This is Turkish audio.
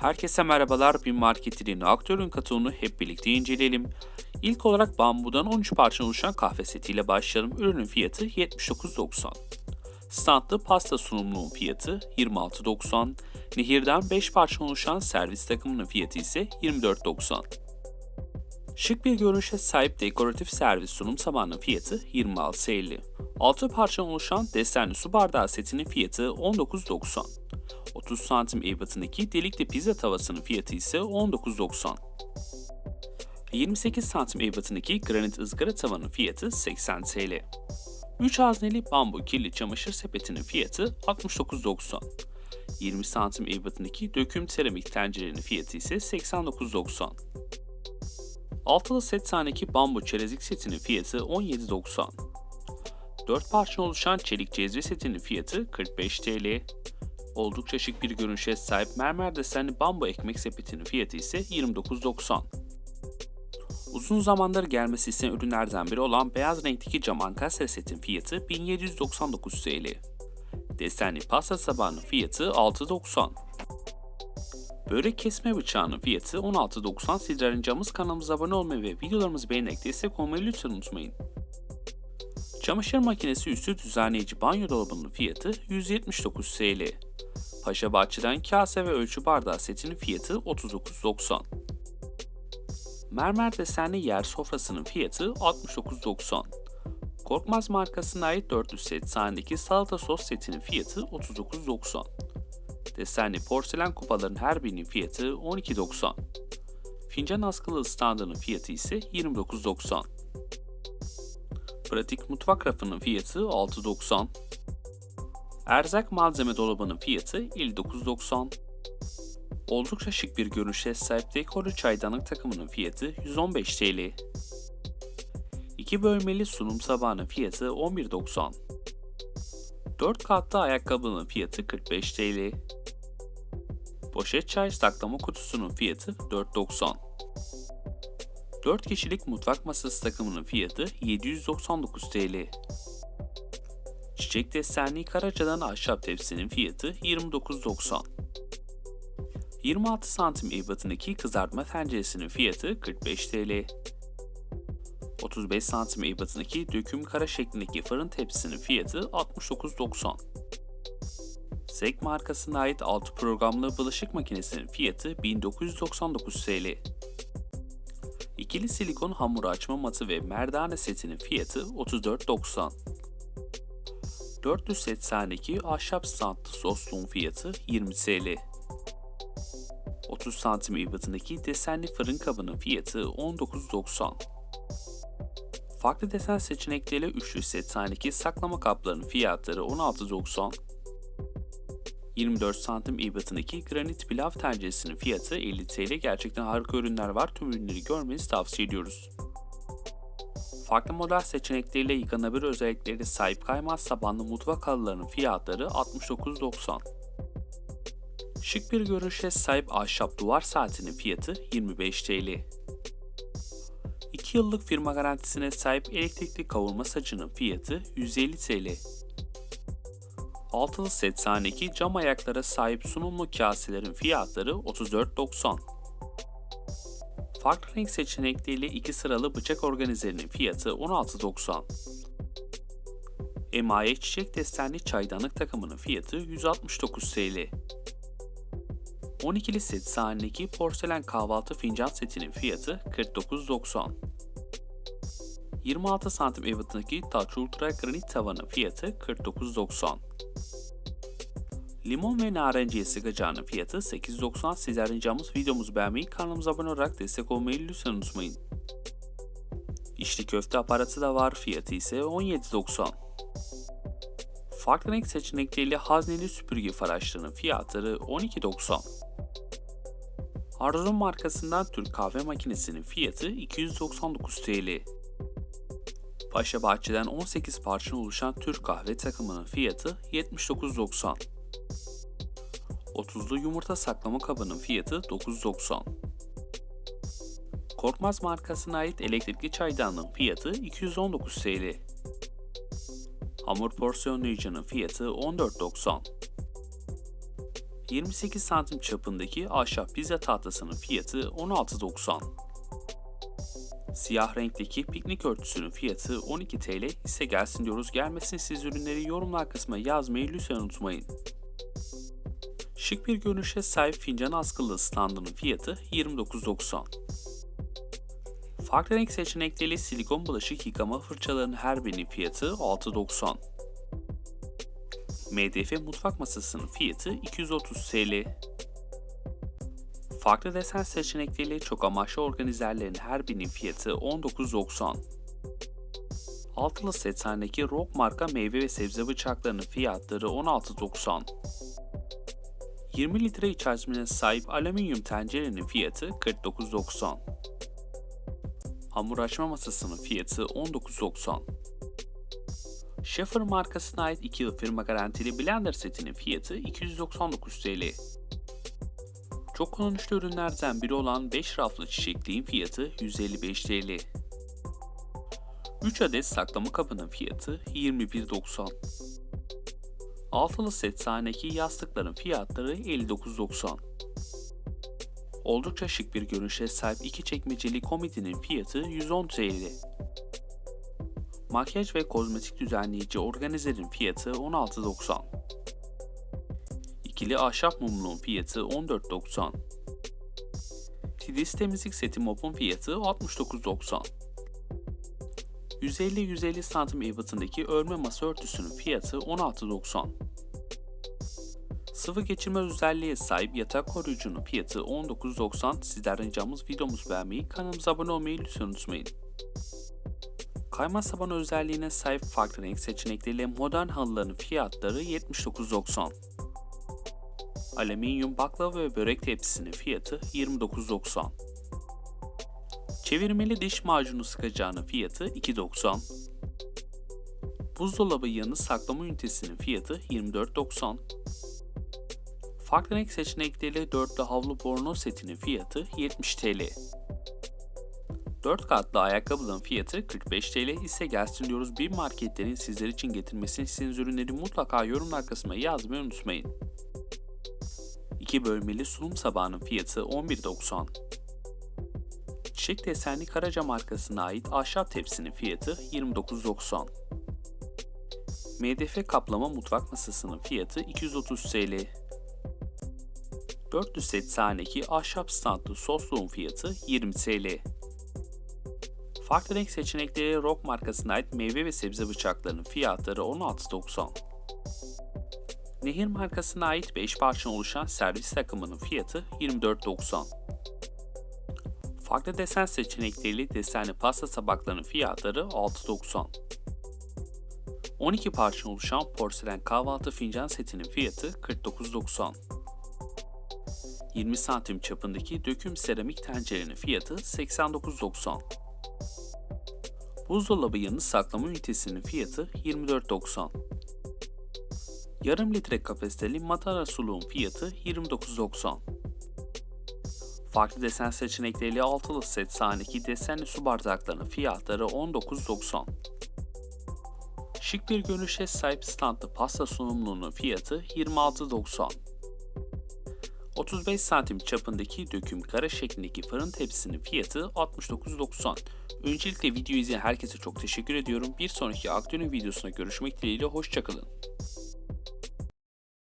Herkese merhabalar. Bir marketin aktörün kataloğunu hep birlikte inceleyelim. İlk olarak bambudan 13 parça oluşan kahve setiyle başlayalım. Ürünün fiyatı 79.90. Standlı pasta sunumluğun fiyatı 26.90. Nehirden 5 parça oluşan servis takımının fiyatı ise 24.90. Şık bir görünüşe sahip dekoratif servis sunum tabağının fiyatı 26.50. 6 parça oluşan desenli su bardağı setinin fiyatı 19.90. 30 santim ebatındaki delikli pizza tavasının fiyatı ise 19.90. 28 santim ebatındaki granit ızgara tavanın fiyatı 80 TL. 3 hazneli bambu kirli çamaşır sepetinin fiyatı 69.90. 20 santim ebatındaki döküm seramik tencerenin fiyatı ise 89.90. Altılı set taneki bambu çerezlik setinin fiyatı 17.90. 4 parça oluşan çelik cezve setinin fiyatı 45 TL. Oldukça şık bir görünüşe sahip mermer desenli bambu ekmek sepetinin fiyatı ise 29.90. Uzun zamandır gelmesi istenen ürünlerden biri olan beyaz renkteki cam ankastre setin fiyatı 1799 TL. Desenli pasta tabağının fiyatı 6.90. Börek kesme bıçağının fiyatı 16.90. Sizler rincamız kanalımıza abone olmayı ve videolarımızı beğenerek destek olmayı lütfen unutmayın. Çamaşır makinesi üstü düzenleyici banyo dolabının fiyatı 179 TL. Paşa Bahçe'den kase ve ölçü bardağı setinin fiyatı 39.90. Mermer desenli yer sofrasının fiyatı 69.90. Korkmaz markasına ait 400 set sahnedeki salata sos setinin fiyatı 39.90. Desenli porselen kupaların her birinin fiyatı 12.90. Fincan askılı standının fiyatı ise 29.90. Pratik mutfak rafının fiyatı 6.90. Erzak malzeme dolabının fiyatı 59.90. Oldukça şık bir görünüşe sahip dekorlu çaydanlık takımının fiyatı 115 TL. 2 bölmeli sunum tabağının fiyatı 11.90. 4 katlı ayakkabının fiyatı 45 TL. Poşet çay saklama kutusunun fiyatı 4.90. 4 kişilik mutfak masası takımının fiyatı 799 TL. Çiçek desenli Karaca'dan ahşap tepsinin fiyatı 29.90. 26 santim ebatındaki kızartma tenceresinin fiyatı 45 TL. 35 santim ebatındaki döküm kara şeklindeki fırın tepsisinin fiyatı 69.90. Zek markasına ait 6 programlı bulaşık makinesinin fiyatı 1999 TL. İkili silikon hamur açma matı ve merdane setinin fiyatı 34.90. 400 set sahneki ahşap standlı sosluğun fiyatı 20 TL. 30 santim ebatındaki desenli fırın kabının fiyatı 19.90. Farklı desen seçenekleriyle 300 set sahneki saklama kaplarının fiyatları 16.90. 24 santim ebatındaki granit pilav tenceresinin fiyatı 50 TL. Gerçekten harika ürünler var. Tüm ürünleri görmenizi tavsiye ediyoruz. Farklı model seçenekleriyle yıkanabilir özelliklere sahip kaymaz sabanlı mutfak halılarının fiyatları 69.90. Şık bir görünüşe sahip ahşap duvar saatinin fiyatı 25 TL. 2 yıllık firma garantisine sahip elektrikli kavurma sacının fiyatı 150 TL. Altılı set sahneki cam ayaklara sahip sunumlu kaselerin fiyatları 34.90. Farklı renk seçenekleriyle iki sıralı bıçak organizerinin fiyatı 16.90. Emaye çiçek desenli çaydanlık takımının fiyatı 169 TL. 12'li set sahnedeki porselen kahvaltı fincan setinin fiyatı 49.90. 26 santim ebatındaki Touch Ultra granit tavanın fiyatı 49.90. Limon ve narenciye sıkacağının fiyatı 8.90. Sizler ricamız videomuzu beğenmeyi, kanalımıza abone olarak destek olmayı lütfen unutmayın. İçli köfte aparatı da var, fiyatı ise 17.90. Farklı renk seçenekleriyle hazneli süpürge faraşlarının fiyatları 12.90. Arzum markasından Türk kahve makinesinin fiyatı 299 TL. Paşa Bahçe'den 18 parça oluşan Türk kahve takımının fiyatı 79.90. 30'lu yumurta saklama kabının fiyatı 9.90. Korkmaz markasına ait elektrikli çaydanlığın fiyatı 219 TL. Hamur porsiyonlayıcının fiyatı 14.90. 28 santim çapındaki ahşap pizza tahtasının fiyatı 16.90. Siyah renkteki piknik örtüsünün fiyatı 12 TL ise gelsin diyoruz. Gelmesin siz ürünleri yorumlar kısmına yazmayı lütfen unutmayın. Şık bir görünüşe sahip fincan askılı standının fiyatı 29.90. Farklı renk seçenekleriyle silikon bulaşık yıkama fırçalarının her birinin fiyatı 6.90. MDF mutfak masasının fiyatı 230 TL. Farklı desen seçenekleriyle çok amaçlı organizerlerin her birinin fiyatı 19.90. Altılı set halindeki Rock marka meyve ve sebze bıçaklarının fiyatları 16.90. 20 litre iç hacmine sahip alüminyum tencerenin fiyatı 49.90. Hamur açma masasının fiyatı 19.90. Schaefer markasına ait 2 yıl firma garantili blender setinin fiyatı 299 TL. Çok kullanışlı ürünlerden biri olan 5 raflı çiçekliğin fiyatı 155 TL. 3 adet saklama kabının fiyatı 21.90. Altılı set sahneki yastıkların fiyatları 59.90. Oldukça şık bir görünüşe sahip iki çekmeceli komodinin fiyatı 110 TL. Makyaj ve kozmetik düzenleyici organizerin fiyatı 16.90. İkili ahşap mumluğun fiyatı 14.90. Tidis temizlik seti mopun fiyatı 69.90. 150-150 santim ebatındaki örme masa örtüsünün fiyatı 16.90. Sıvı geçirme özelliğe sahip yatak koruyucunun fiyatı 19.90. Sizlerden ricamız videomuzu beğenmeyi, kanalımıza abone olmayı lütfen unutmayın. Kayma saban özelliğine sahip farklı renk seçenekleriyle modern halıların fiyatları 79.90. Alüminyum baklava ve börek tepsisinin fiyatı 29.90. Çevirmeli diş macunu sıkacağının fiyatı 2.90. Buzdolabı yanı saklama ünitesinin fiyatı 24.90. Farklı renk seçenekleriyle dörtlü havlu bornoz setinin fiyatı 70 TL. 4 katlı ayakkabının fiyatı 45 TL ise gelsin diyoruz bir marketlerin sizler için getirmesini istediğiniz ürünleri mutlaka yorumlar kısmına yazmayı unutmayın. 2 bölmeli sunum sabahının fiyatı 11.90. Çiçek desenli Karaca markasına ait ahşap tepsinin fiyatı 29.90. MDF kaplama mutfak masasının fiyatı 230 TL. 400 set sahneki ahşap standlı sosluğun fiyatı 20 TL. Farklı renk seçenekleri Rock markasına ait meyve ve sebze bıçaklarının fiyatları 16.90. Nehir markasına ait 5 parça oluşan servis takımının fiyatı 24.90. Farklı desen seçenekleriyle desenli pasta tabaklarının fiyatları 6.90. 12 parça oluşan porselen kahvaltı fincan setinin fiyatı 49.90. 20 santim çapındaki döküm seramik tencerenin fiyatı 89.90. Buzdolabı yanı saklama ünitesinin fiyatı 24.90. Yarım litre kapasiteli matara suluğun fiyatı 29.90. Farklı desen seçenekleriyle altılı set sahneki desenli su bardaklarının fiyatları 19.90. Şık bir görünüşe sahip standlı pasta sunumluğunun fiyatı 26.90. 35 santim çapındaki döküm kare şeklindeki fırın tepsisinin fiyatı 69.90. Öncelikle video izleyen herkese çok teşekkür ediyorum. Bir sonraki aktüel videosuna görüşmek dileğiyle hoşçakalın.